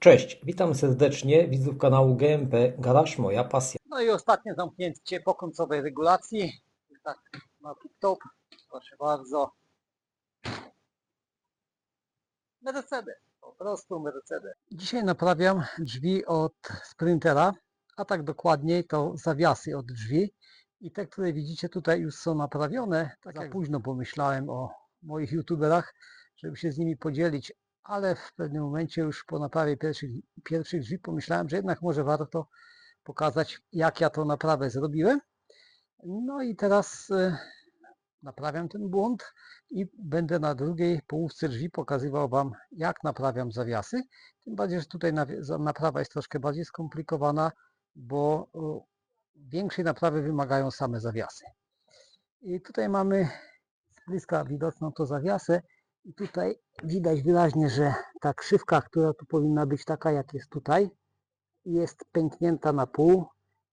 Cześć, witam serdecznie widzów kanału GMP Garaż Moja Pasja. No i ostatnie zamknięcie po końcowej regulacji. Tak, na tip-top. Proszę bardzo. Mercedes. Po prostu Mercedes. Dzisiaj naprawiam drzwi od Sprintera, a tak dokładniej to zawiasy od drzwi. I te, które widzicie tutaj już są naprawione. Tak jak późno pomyślałem o moich youtuberach, żeby się z nimi podzielić, ale w pewnym momencie już po naprawie pierwszych, pierwszych drzwi pomyślałem, że jednak może warto pokazać, jak ja tą naprawę zrobiłem. No i teraz e, naprawiam ten błąd i będę na drugiej połówce drzwi pokazywał Wam, jak naprawiam zawiasy. Tym bardziej, że tutaj naprawa jest troszkę bardziej skomplikowana, bo większej naprawy wymagają same zawiasy. I tutaj mamy z bliska widoczną to zawiasę i tutaj widać wyraźnie, że ta krzywka, która tu powinna być taka, jak jest tutaj, jest pęknięta na pół,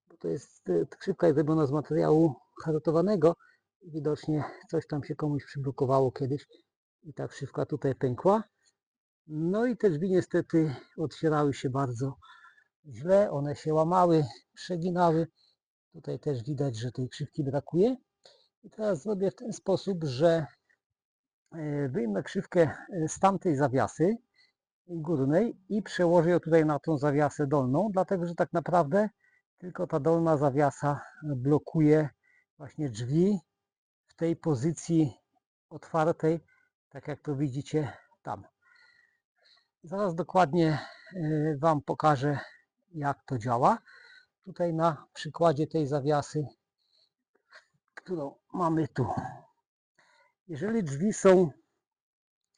bo to jest, e, krzywka jest zrobiona z materiału hartowanego. Widocznie coś tam się komuś przyblokowało kiedyś i ta krzywka tutaj pękła. No i te drzwi niestety otwierały się bardzo źle, one się łamały, przeginały. Tutaj też widać, że tej krzywki brakuje. I teraz zrobię w ten sposób, że wyjmę krzywkę e, z tamtej zawiasy, górnej i przełożę ją tutaj na tą zawiasę dolną, dlatego że tak naprawdę tylko ta dolna zawiasa blokuje właśnie drzwi w tej pozycji otwartej, tak jak to widzicie tam. Zaraz dokładnie y, Wam pokażę, jak to działa. Tutaj na przykładzie tej zawiasy, którą mamy tu. Jeżeli drzwi są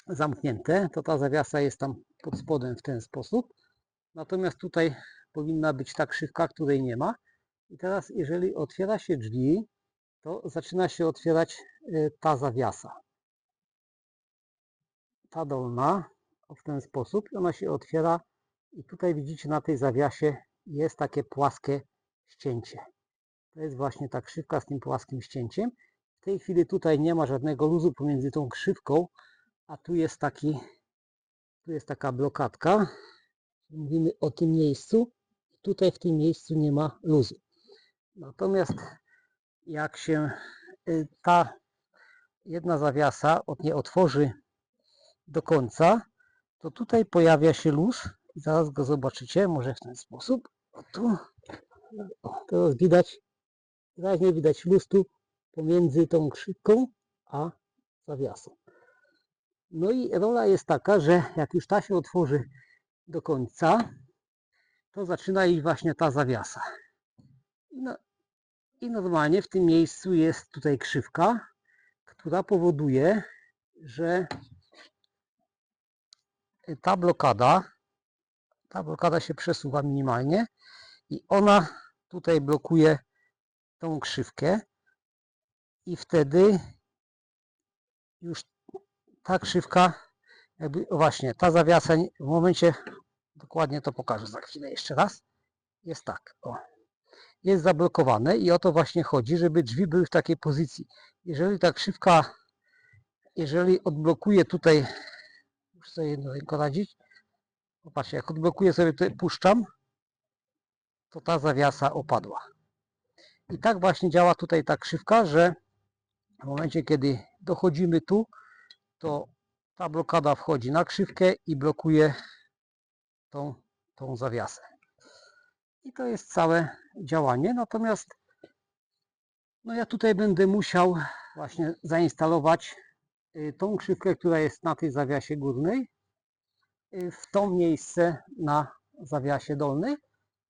zamknięte, to ta zawiasa jest tam pod spodem w ten sposób. Natomiast tutaj powinna być ta krzywka, której nie ma. I teraz, jeżeli otwiera się drzwi, to zaczyna się otwierać y, ta zawiasa. Ta dolna, w ten sposób. Ona się otwiera i tutaj widzicie na tej zawiasie jest takie płaskie ścięcie. To jest właśnie ta krzywka z tym płaskim ścięciem. Tej chwili tutaj nie ma żadnego luzu pomiędzy tą krzywką a tu jest taki, tu jest taka blokadka. Mówimy o tym miejscu. Tutaj w tym miejscu nie ma luzu. Natomiast jak się y, ta jedna zawiasa od nie otworzy do końca, to tutaj pojawia się luz. Zaraz go zobaczycie, może w ten sposób. O tu. O, teraz widać, wyraźnie widać luz tu pomiędzy tą krzywką a zawiasą. No i rola jest taka, że jak już ta się otworzy do końca, to zaczyna iść właśnie ta zawiasa. I, no, I normalnie w tym miejscu jest tutaj krzywka, która powoduje, że ta blokada, ta blokada się przesuwa minimalnie i ona tutaj blokuje tą krzywkę i wtedy już ta krzywka, jakby, właśnie, ta zawiasa w momencie, dokładnie to pokażę za chwilę jeszcze raz, jest tak, o, jest zablokowane i o to właśnie chodzi, żeby drzwi były w takiej pozycji. Jeżeli ta krzywka, jeżeli odblokuje tutaj, muszę sobie jedno ręko radzić, popatrzcie, jak odblokuję sobie, tutaj puszczam, to ta zawiasa opadła. I tak właśnie działa tutaj ta krzywka, że w momencie, kiedy dochodzimy tu, to ta blokada wchodzi na krzywkę i blokuje tą, tą zawiasę. I to jest całe działanie. Natomiast no ja tutaj będę musiał właśnie zainstalować y, tą krzywkę, która jest na tej zawiasie górnej y, w to miejsce na zawiasie dolnej.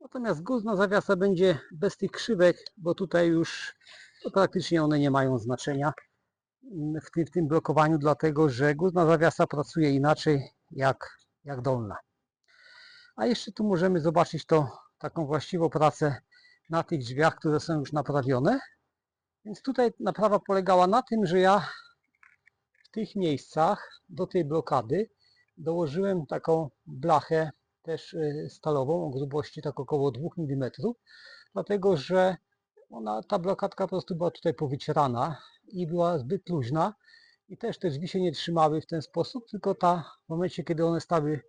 Natomiast górna zawiasa będzie bez tych krzywek, bo tutaj już no, praktycznie one nie mają znaczenia w tym, w tym blokowaniu, dlatego że górna zawiasa pracuje inaczej jak, jak dolna. A jeszcze tu możemy zobaczyć to taką właściwą pracę na tych drzwiach, które są już naprawione. Więc tutaj naprawa polegała na tym, że ja w tych miejscach do tej blokady dołożyłem taką blachę też y, stalową o grubości tak około 2 mm, dlatego że ona, ta blokadka po prostu była tutaj powycierana i była zbyt luźna i też te drzwi się nie trzymały w ten sposób, tylko ta w momencie kiedy one stały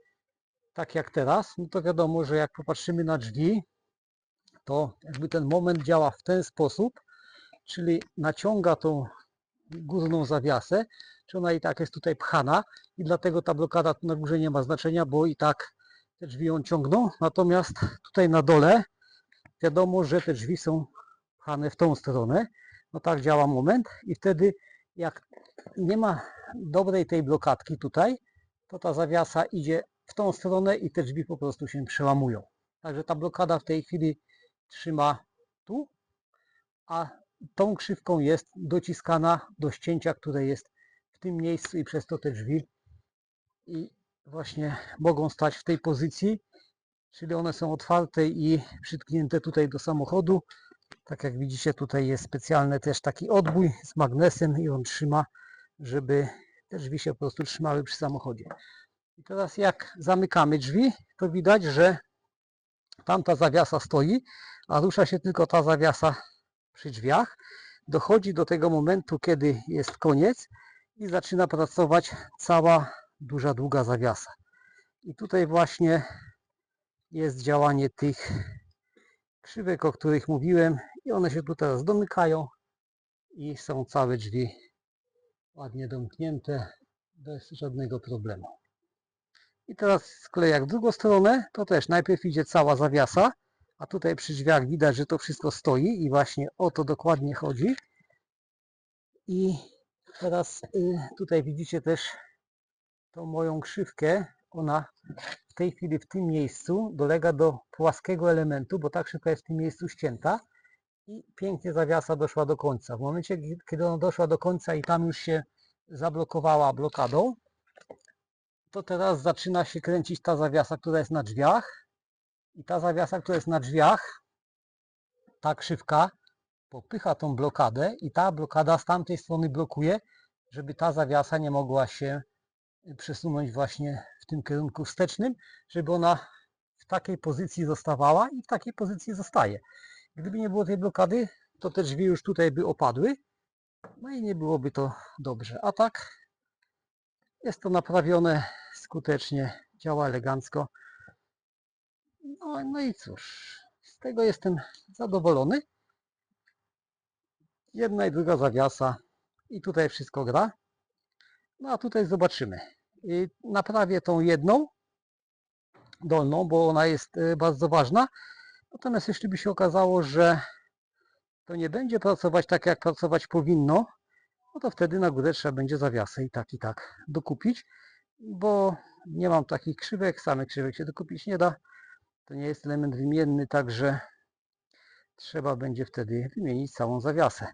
tak jak teraz, no to wiadomo, że jak popatrzymy na drzwi, to jakby ten moment działa w ten sposób, czyli naciąga tą górną zawiasę, czy ona i tak jest tutaj pchana i dlatego ta blokada na górze nie ma znaczenia, bo i tak te drzwi ją ciągną, natomiast tutaj na dole wiadomo, że te drzwi są w tą stronę. No tak działa moment i wtedy jak nie ma dobrej tej blokadki tutaj, to ta zawiasa idzie w tą stronę i te drzwi po prostu się przełamują. Także ta blokada w tej chwili trzyma tu, a tą krzywką jest dociskana do ścięcia, które jest w tym miejscu i przez to te drzwi i właśnie mogą stać w tej pozycji, czyli one są otwarte i przytknięte tutaj do samochodu. Tak jak widzicie tutaj jest specjalny też taki odbój z magnesem i on trzyma, żeby te drzwi się po prostu trzymały przy samochodzie. I teraz jak zamykamy drzwi, to widać, że tamta zawiasa stoi, a rusza się tylko ta zawiasa przy drzwiach. Dochodzi do tego momentu, kiedy jest koniec i zaczyna pracować cała duża, długa zawiasa. I tutaj właśnie jest działanie tych krzywek, o których mówiłem i one się tu teraz domykają i są całe drzwi ładnie domknięte bez żadnego problemu. I teraz z kolei jak w drugą stronę, to też najpierw idzie cała zawiasa, a tutaj przy drzwiach widać, że to wszystko stoi i właśnie o to dokładnie chodzi. I teraz y, tutaj widzicie też tą moją krzywkę. Ona w tej chwili w tym miejscu dolega do płaskiego elementu, bo ta krzywka jest w tym miejscu ścięta i pięknie zawiasa doszła do końca. W momencie, kiedy ona doszła do końca i tam już się zablokowała blokadą, to teraz zaczyna się kręcić ta zawiasa, która jest na drzwiach. I ta zawiasa, która jest na drzwiach, ta krzywka popycha tą blokadę i ta blokada z tamtej strony blokuje, żeby ta zawiasa nie mogła się przesunąć właśnie tym kierunku wstecznym, żeby ona w takiej pozycji zostawała i w takiej pozycji zostaje. Gdyby nie było tej blokady, to te drzwi już tutaj by opadły, no i nie byłoby to dobrze. A tak jest to naprawione skutecznie, działa elegancko. No, no i cóż, z tego jestem zadowolony. Jedna i druga zawiasa i tutaj wszystko gra. No a tutaj zobaczymy. Naprawię tą jedną dolną, bo ona jest e, bardzo ważna. Natomiast jeśli by się okazało, że to nie będzie pracować tak, jak pracować powinno, no to wtedy na górę trzeba będzie zawiasę i tak, i tak dokupić, bo nie mam takich krzywek, samych krzywek się dokupić nie da. To nie jest element wymienny, także trzeba będzie wtedy wymienić całą zawiasę.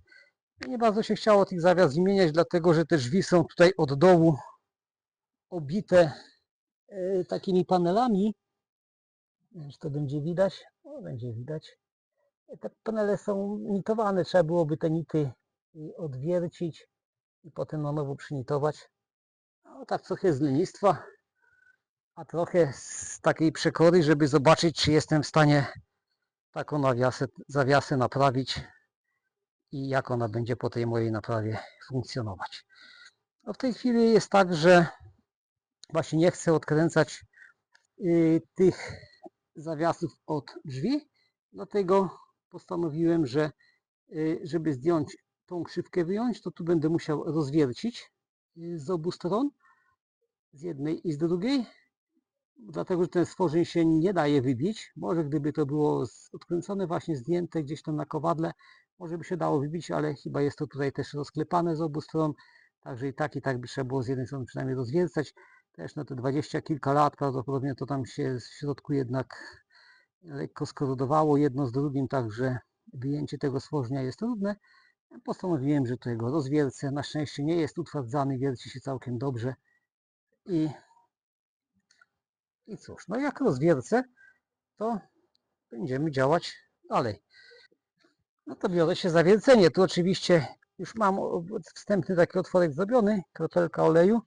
Nie bardzo się chciało tych zawias wymieniać, dlatego że te drzwi są tutaj od dołu obite e, takimi panelami. Czy to będzie widać. No, będzie widać. Te panele są nitowane, trzeba byłoby te nity y, odwiercić i potem na nowo przynitować. No tak trochę z lenistwa, a trochę z takiej przekory, żeby zobaczyć, czy jestem w stanie taką nawiasę, zawiasę naprawić i jak ona będzie po tej mojej naprawie funkcjonować. No w tej chwili jest tak, że właśnie nie chcę odkręcać y, tych zawiasów od drzwi, dlatego postanowiłem, że y, żeby zdjąć tą krzywkę wyjąć, to tu będę musiał rozwiercić y, z obu stron, z jednej i z drugiej, dlatego że ten stworzeń się nie daje wybić. Może gdyby to było odkręcone, właśnie zdjęte gdzieś tam na kowadle, może by się dało wybić, ale chyba jest to tutaj też rozklepane z obu stron, także i tak, i tak by trzeba było z jednej strony przynajmniej rozwiercać. Też na te dwadzieścia kilka lat prawdopodobnie to tam się w środku jednak lekko skorodowało jedno z drugim, także wyjęcie tego stworzenia jest trudne. Postanowiłem, że to go rozwiercę. Na szczęście nie jest utwardzany, wierci się całkiem dobrze. I, I cóż, no jak rozwiercę, to będziemy działać dalej. No to biorę się za wiercenie. Tu oczywiście już mam wstępny taki otworek zrobiony, kropelka oleju,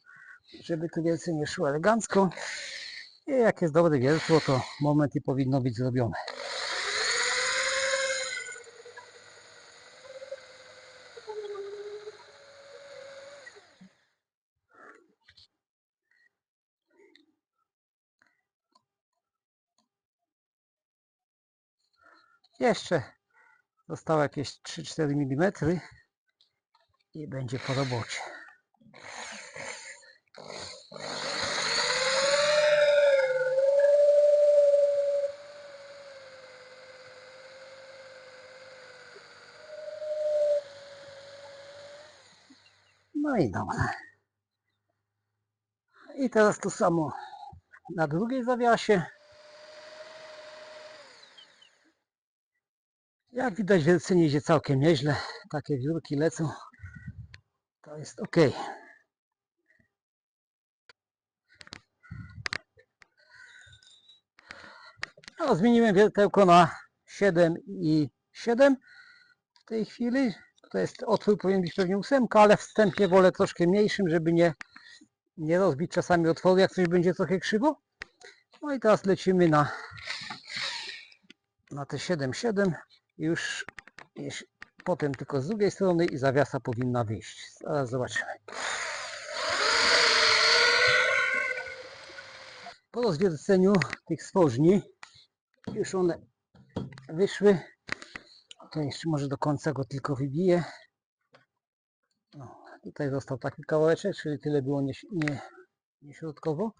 żeby to wielce nie szło elegancko. I jak jest dobre wiertło, to moment i powinno być zrobione. Jeszcze zostało jakieś 3-4 mm i będzie po robocie. No i dobra. I teraz to samo na drugiej zawiasie. Jak widać wiercenie idzie całkiem nieźle. Takie wiórki lecą. To jest ok. No, zmieniłem wiertełko na 7 i 7 w tej chwili. To jest otwór powinien być pewnie 8, ale wstępnie wolę troszkę mniejszym, żeby nie, nie rozbić czasami otworu, jak coś będzie trochę krzywo. No i teraz lecimy na, na te 7,7 i już potem tylko z drugiej strony i zawiasa powinna wyjść. Zaraz zobaczymy. Po rozwierceniu tych stworzni już one wyszły. To jeszcze może do końca go tylko wybiję. No, tutaj został taki kawałeczek, czyli tyle było nie, nie, nieśrodkowo.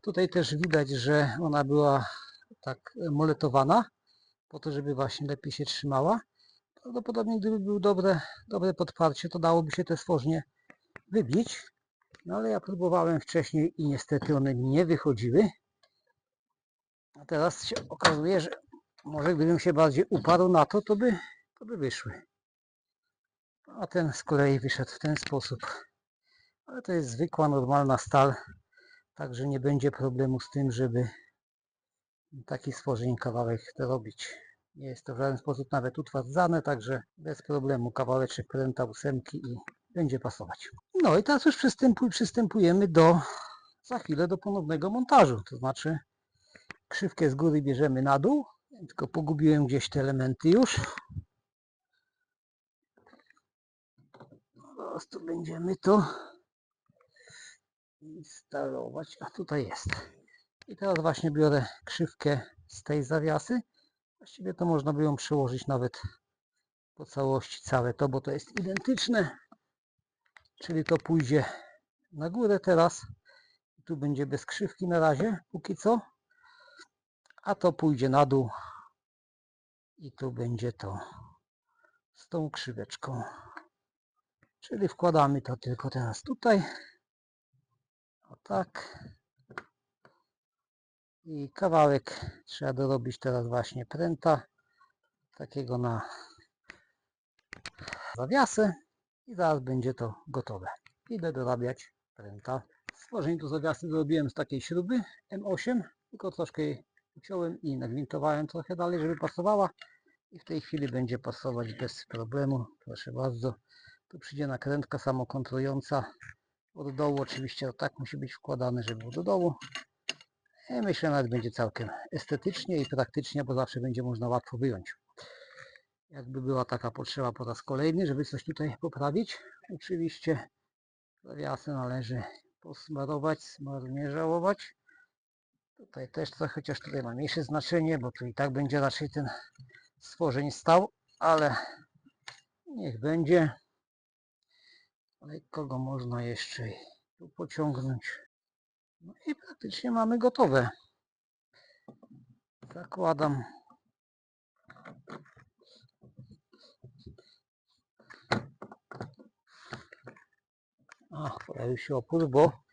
Tutaj też widać, że ona była tak moletowana, po to, żeby właśnie lepiej się trzymała. Prawdopodobnie gdyby było dobre, dobre podparcie, to dałoby się te stworznie wybić. No ale ja próbowałem wcześniej i niestety one nie wychodziły. A teraz się okazuje, że może gdybym się bardziej uparł na to, to by, to by wyszły. A ten z kolei wyszedł w ten sposób. Ale to jest zwykła, normalna stal, także nie będzie problemu z tym, żeby taki stworzeń kawałek robić. Nie jest to w żaden sposób nawet utwardzane, także bez problemu kawałeczek pręta ósemki i będzie pasować. No i teraz już przystępuj, przystępujemy do za chwilę do ponownego montażu. To znaczy krzywkę z góry bierzemy na dół. Tylko pogubiłem gdzieś te elementy już. Po prostu będziemy to instalować. A tutaj jest. I teraz właśnie biorę krzywkę z tej zawiasy. Właściwie to można by ją przełożyć nawet po całości całe to, bo to jest identyczne. Czyli to pójdzie na górę teraz. Tu będzie bez krzywki na razie, póki co. A to pójdzie na dół. I tu będzie to z tą krzyweczką. Czyli wkładamy to tylko teraz tutaj. O tak. I kawałek trzeba dorobić teraz właśnie pręta. Takiego na zawiasę. I zaraz będzie to gotowe. Idę dorabiać pręta. Stworzeń do zawiasy zrobiłem z takiej śruby M8. Tylko troszkę uciąłem i nagwintowałem trochę dalej, żeby pasowała. I w tej chwili będzie pasować bez problemu. Proszę bardzo. Tu przyjdzie nakrętka samokontrująca. Od dołu oczywiście to tak musi być wkładane, żeby do dołu. I myślę nawet będzie całkiem estetycznie i praktycznie, bo zawsze będzie można łatwo wyjąć. Jakby była taka potrzeba po raz kolejny, żeby coś tutaj poprawić. Oczywiście zawiasy należy posmarować, smaru żałować. Tutaj też trochę, chociaż tutaj ma mniejsze znaczenie, bo tu i tak będzie raczej ten stworzeń stał, ale niech będzie. Lekko go można jeszcze tu pociągnąć. No i praktycznie mamy gotowe. Zakładam. A, pojawił się opór, bo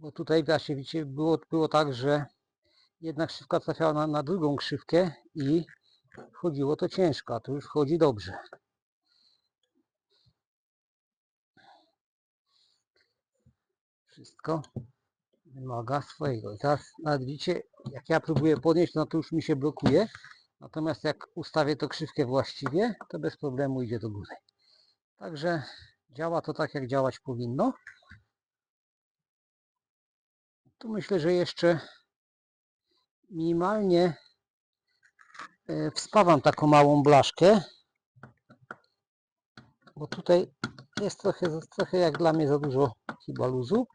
bo tutaj widzicie, było, było tak, że jedna krzywka trafiała na, na drugą krzywkę i chodziło to ciężko, a tu już chodzi dobrze. Wszystko wymaga swojego. I teraz nawet widzicie, jak ja próbuję podnieść, no to już mi się blokuje. Natomiast jak ustawię to krzywkę właściwie, to bez problemu idzie do góry. Także działa to tak, jak działać powinno. Tu myślę, że jeszcze minimalnie e, wspawam taką małą blaszkę. Bo tutaj jest trochę, trochę jak dla mnie za dużo chyba luzu.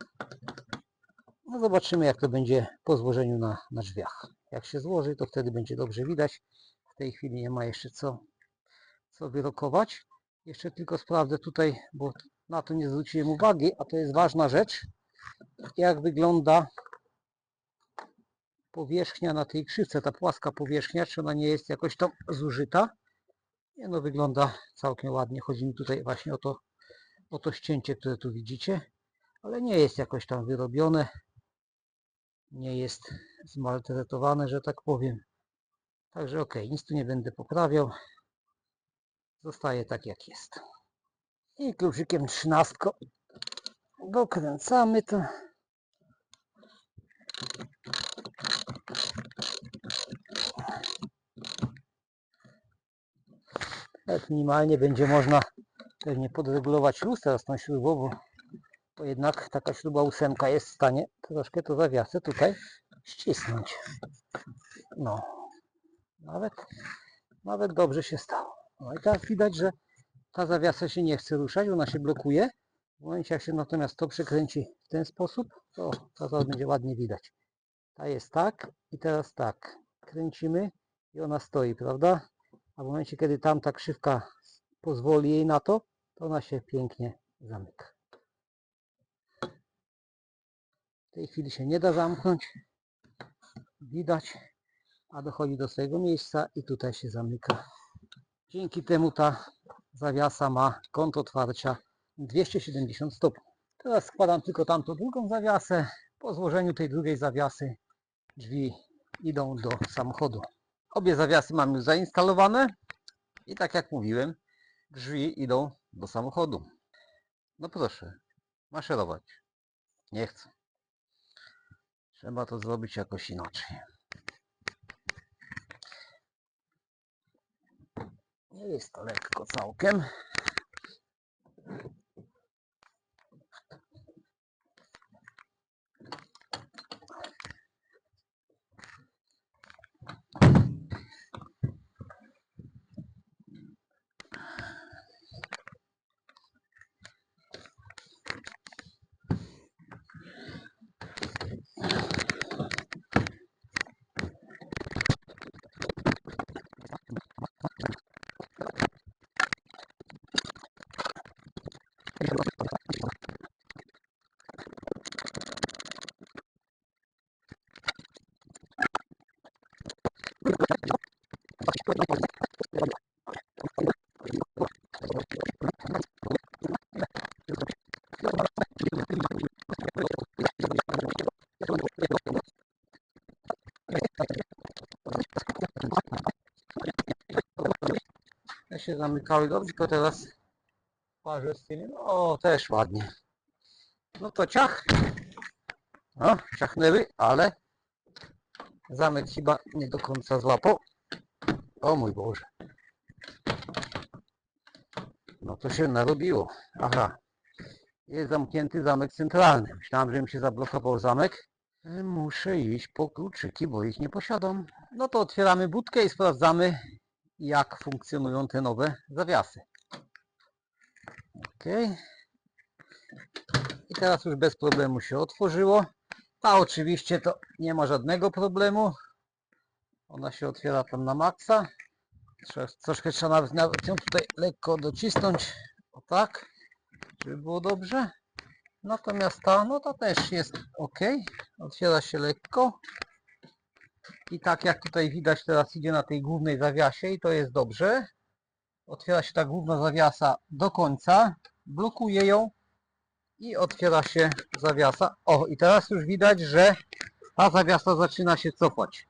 No zobaczymy jak to będzie po złożeniu na, na drzwiach. Jak się złoży to wtedy będzie dobrze widać. W tej chwili nie ma jeszcze co, co wyrokować. Jeszcze tylko sprawdzę tutaj, bo na to nie zwróciłem uwagi, a to jest ważna rzecz. Jak wygląda powierzchnia na tej krzywce, ta płaska powierzchnia, czy ona nie jest jakoś tam zużyta. Nie no, wygląda całkiem ładnie. Chodzi mi tutaj właśnie o to, o to ścięcie, które tu widzicie, ale nie jest jakoś tam wyrobione. Nie jest zmaltretowane, że tak powiem. Także ok, nic tu nie będę poprawiał. Zostaje tak jak jest. I kluczykiem trzynastką dokręcamy to. Tak minimalnie będzie można pewnie podregulować luz teraz tą śrubą, bo, bo jednak taka śruba ósemka jest w stanie troszkę to zawiasę tutaj ścisnąć. No, nawet, nawet dobrze się stało. No i teraz widać, że ta zawiasa się nie chce ruszać, ona się blokuje. W momencie jak się natomiast to przekręci w ten sposób, to teraz będzie ładnie widać. Ta jest tak i teraz tak. Kręcimy i ona stoi, prawda? A w momencie, kiedy tamta krzywka pozwoli jej na to, to ona się pięknie zamyka. W tej chwili się nie da zamknąć. Widać, a dochodzi do swojego miejsca i tutaj się zamyka. Dzięki temu ta zawiasa ma kąt otwarcia 270 stopni. Teraz składam tylko tamtą drugą zawiasę. Po złożeniu tej drugiej zawiasy drzwi idą do samochodu. Obie zawiasy mam już zainstalowane i tak jak mówiłem, drzwi idą do samochodu. No proszę, maszerować. Nie chcę. Trzeba to zrobić jakoś inaczej. Nie jest to lekko całkiem. Się zamykały dobrze, tylko teraz parzę z tymi. O, też ładnie. No to ciach. No, ciachnęły, ale zamek chyba nie do końca złapał. O mój Boże. No to się narobiło. Aha. Jest zamknięty zamek centralny. Myślałem, że mi się zablokował zamek. Muszę iść po kluczyki, bo ich nie posiadam. No to otwieramy budkę i sprawdzamy, jak funkcjonują te nowe zawiasy. Ok. I teraz już bez problemu się otworzyło. Ta oczywiście to nie ma żadnego problemu. Ona się otwiera tam na maksa. Troszkę trzeba nawet, ją tutaj lekko docisnąć. O tak, żeby było dobrze. Natomiast ta, no to też jest ok. Otwiera się lekko. I tak jak tutaj widać teraz idzie na tej głównej zawiasie i to jest dobrze. Otwiera się ta główna zawiasa do końca. Blokuje ją i otwiera się zawiasa. O i teraz już widać, że ta zawiasa zaczyna się cofać.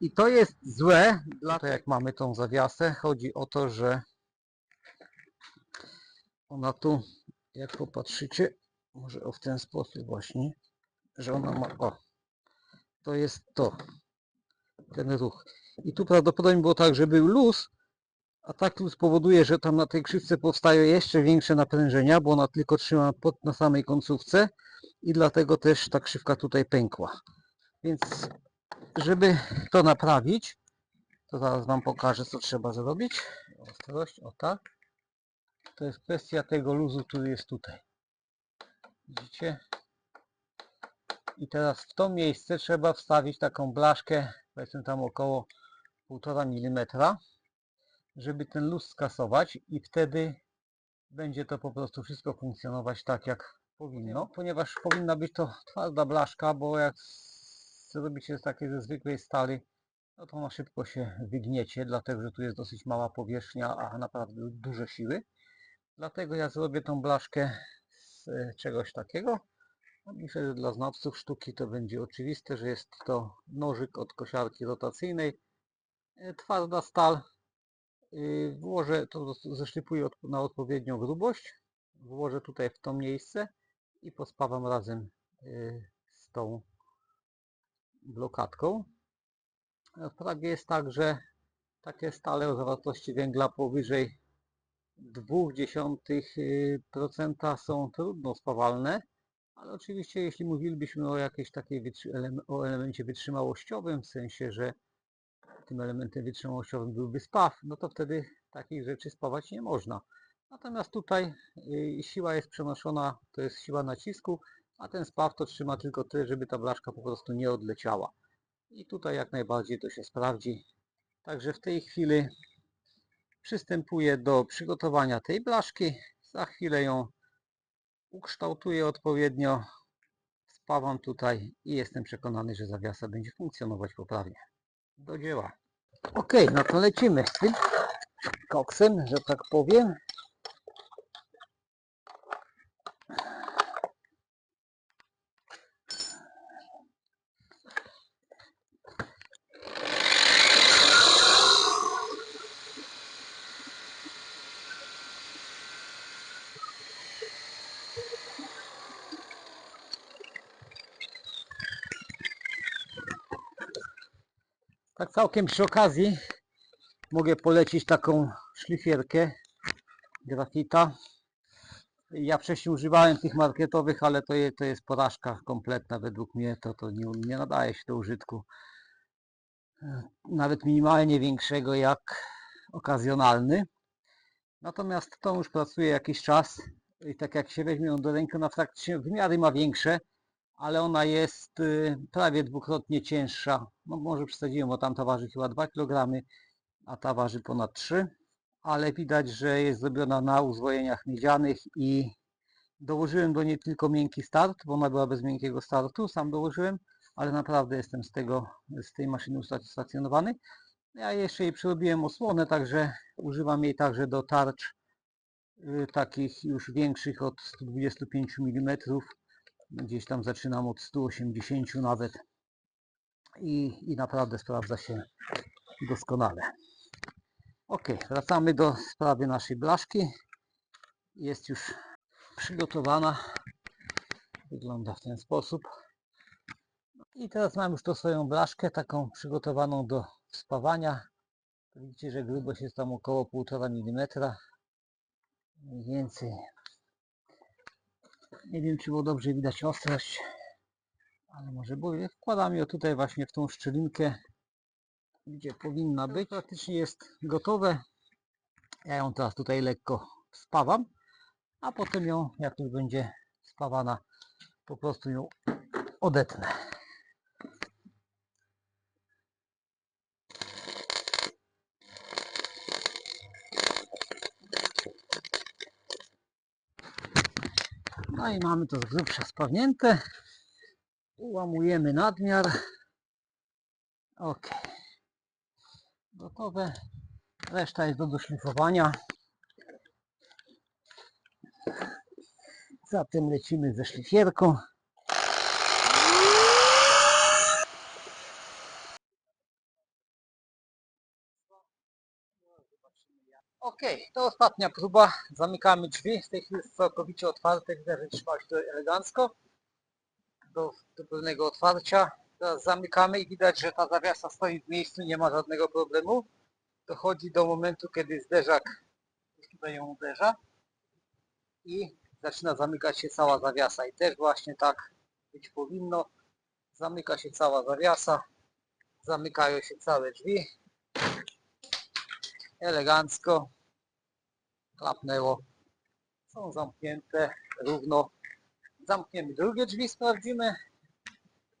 I to jest złe, dlatego jak mamy tą zawiasę, chodzi o to, że ona tu, jak popatrzycie, może o w ten sposób właśnie, że ona ma, o, to jest to, ten ruch. I tu prawdopodobnie było tak, że był luz, a tak luz powoduje, że tam na tej krzywce powstają jeszcze większe naprężenia, bo ona tylko trzyma pod, na samej końcówce i dlatego też ta krzywka tutaj pękła. Więc żeby to naprawić, to zaraz Wam pokażę, co trzeba zrobić. Ostrość, o tak. To jest kwestia tego luzu, który jest tutaj. Widzicie? I teraz w to miejsce trzeba wstawić taką blaszkę, powiedzmy tam około 1,5 mm, żeby ten luz skasować i wtedy będzie to po prostu wszystko funkcjonować tak jak powinno, ponieważ powinna być to twarda blaszka, bo jak zrobicie z takiej ze zwykłej stali, no to ona szybko się wygniecie, dlatego że tu jest dosyć mała powierzchnia, a naprawdę duże siły. Dlatego ja zrobię tą blaszkę z e, czegoś takiego. Myślę, że dla znawców sztuki to będzie oczywiste, że jest to nożyk od kosiarki rotacyjnej. E, Twarda stal. Y, Włożę to, od- na odpowiednią grubość. Włożę tutaj w to miejsce i pospawam razem y, z tą blokadką. E, W Prawie jest tak, że takie stale o zawartości węgla powyżej 0,2% są trudno spawalne, ale oczywiście jeśli mówilibyśmy o jakiejś takiej o elemencie wytrzymałościowym, w sensie, że tym elementem wytrzymałościowym byłby spaw, no to wtedy takich rzeczy spawać nie można. Natomiast tutaj y, siła jest przenoszona, to jest siła nacisku, a ten spaw to trzyma tylko tyle, żeby ta blaszka po prostu nie odleciała. I tutaj jak najbardziej to się sprawdzi. Także w tej chwili przystępuję do przygotowania tej blaszki. Za chwilę ją ukształtuję odpowiednio. Spawam tutaj i jestem przekonany, że zawiasa będzie funkcjonować poprawnie. Do dzieła. Ok, no to lecimy z tym koksem, że tak powiem. Tak całkiem przy okazji mogę polecić taką szlifierkę grafita. Ja wcześniej używałem tych marketowych, ale to, je, to jest porażka kompletna według mnie. To, to nie, nie nadaje się do użytku. Nawet minimalnie większego jak okazjonalny. Natomiast tą już pracuje jakiś czas i tak jak się weźmie ją do ręki, ona faktycznie wymiary ma większe, ale ona jest y, prawie dwukrotnie cięższa. No może przesadziłem, bo tamta waży chyba 2 kg, a ta waży ponad 3. Ale widać, że jest zrobiona na uzwojeniach miedzianych i dołożyłem do niej tylko miękki start, bo ona była bez miękkiego startu, sam dołożyłem, ale naprawdę jestem z tego, z tej maszyny usatysfakcjonowany. Ja jeszcze jej przyrobiłem osłonę, także używam jej także do tarcz y, takich już większych od 125 mm gdzieś tam zaczynam od 180 nawet i, i naprawdę sprawdza się doskonale. Ok, wracamy do sprawy naszej blaszki. Jest już przygotowana. Wygląda w ten sposób. I teraz mam już tą swoją blaszkę, taką przygotowaną do spawania. Widzicie, że grubość jest tam około 1,5 mm. Mniej więcej nie wiem, czy było dobrze widać ostrość, ale może było. Wkładam ją tutaj właśnie w tą szczelinkę, gdzie powinna być. Praktycznie jest gotowe. Ja ją teraz tutaj lekko spawam, a potem ją, jak już będzie spawana, po prostu ją odetnę. No i mamy to z grubsza spawnięte. Ułamujemy nadmiar. Ok. Gotowe. Reszta jest do doszlifowania. Zatem lecimy ze szlifierką. Ok, to ostatnia próba. Zamykamy drzwi. W tej chwili jest całkowicie otwarte. Widać, że trzyma to elegancko. Do, do otwarcia. Teraz zamykamy i widać, że ta zawiasa stoi w miejscu, nie ma żadnego problemu. Dochodzi do momentu, kiedy zderzak tutaj ją uderza i zaczyna zamykać się cała zawiasa. I też właśnie tak być powinno. Zamyka się cała zawiasa. Zamykają się całe drzwi elegancko klapnęło są zamknięte równo zamkniemy drugie drzwi sprawdzimy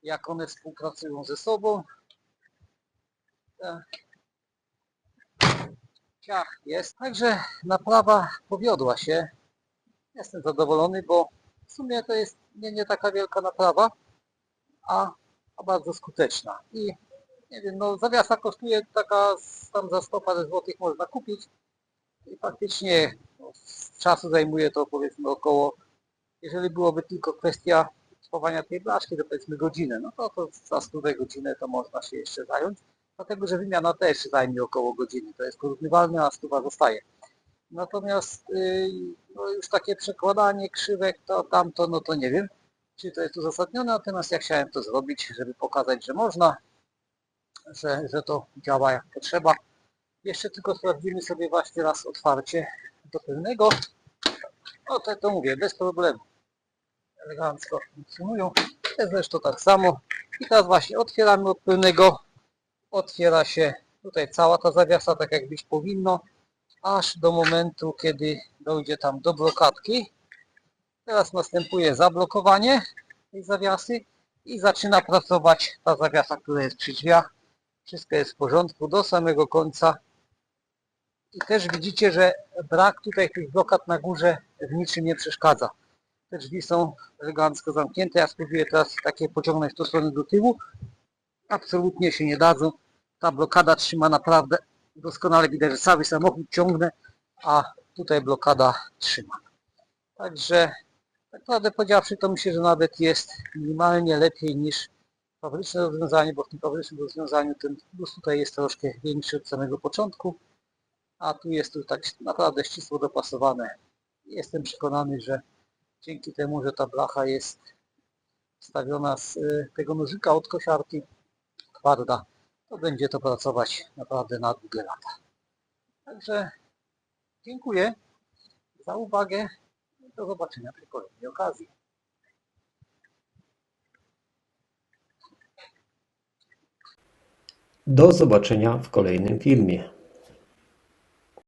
jak one współpracują ze sobą. Tak. Ciach jest. Także naprawa powiodła się. Jestem zadowolony, bo w sumie to jest nie, nie taka wielka naprawa, a, a bardzo skuteczna. I nie wiem, no zawiasa kosztuje taka tam za 100 parę złotych można kupić i faktycznie czasu zajmuje to powiedzmy około, jeżeli byłoby tylko kwestia schowania tej blaszki, to powiedzmy godzinę, no to, to za 100 godzinę to można się jeszcze zająć, dlatego że wymiana też zajmie około godziny, to jest porównywalne, a stuwa zostaje. Natomiast yy, no już takie przekładanie krzywek, to tamto, no to nie wiem, czy to jest uzasadnione, natomiast ja chciałem to zrobić, żeby pokazać, że można, że, że to działa jak potrzeba. Jeszcze tylko sprawdzimy sobie właśnie raz otwarcie do pełnego. No to, to mówię, bez problemu. Elegancko funkcjonują. Te zresztą tak samo. I teraz właśnie otwieramy od pełnego. Otwiera się tutaj cała ta zawiasa, tak jak być powinno, aż do momentu, kiedy dojdzie tam do blokadki. Teraz następuje zablokowanie tej zawiasy i zaczyna pracować ta zawiasa, która jest przy drzwiach. Wszystko jest w porządku do samego końca. I też widzicie, że brak tutaj tych blokad na górze w niczym nie przeszkadza. Te drzwi są elegancko zamknięte. Ja spróbuję teraz takie pociągnąć tą stronę do tyłu. Absolutnie się nie dadzą. Ta blokada trzyma naprawdę doskonale. Widać, że cały samochód ciągnę, a tutaj blokada trzyma. Także tak naprawdę powiedziawszy, to myślę, że nawet jest minimalnie lepiej niż fabryczne rozwiązanie, bo w tym fabrycznym rozwiązaniu ten plus tutaj jest troszkę większy od samego początku, a tu jest tu tak naprawdę ścisło dopasowane. Jestem przekonany, że dzięki temu, że ta blacha jest wstawiona z y, tego nożyka od kosiarki twarda, to będzie to pracować naprawdę na długie lata. Także dziękuję za uwagę. Do zobaczenia przy kolejnej okazji. Do zobaczenia w kolejnym filmie.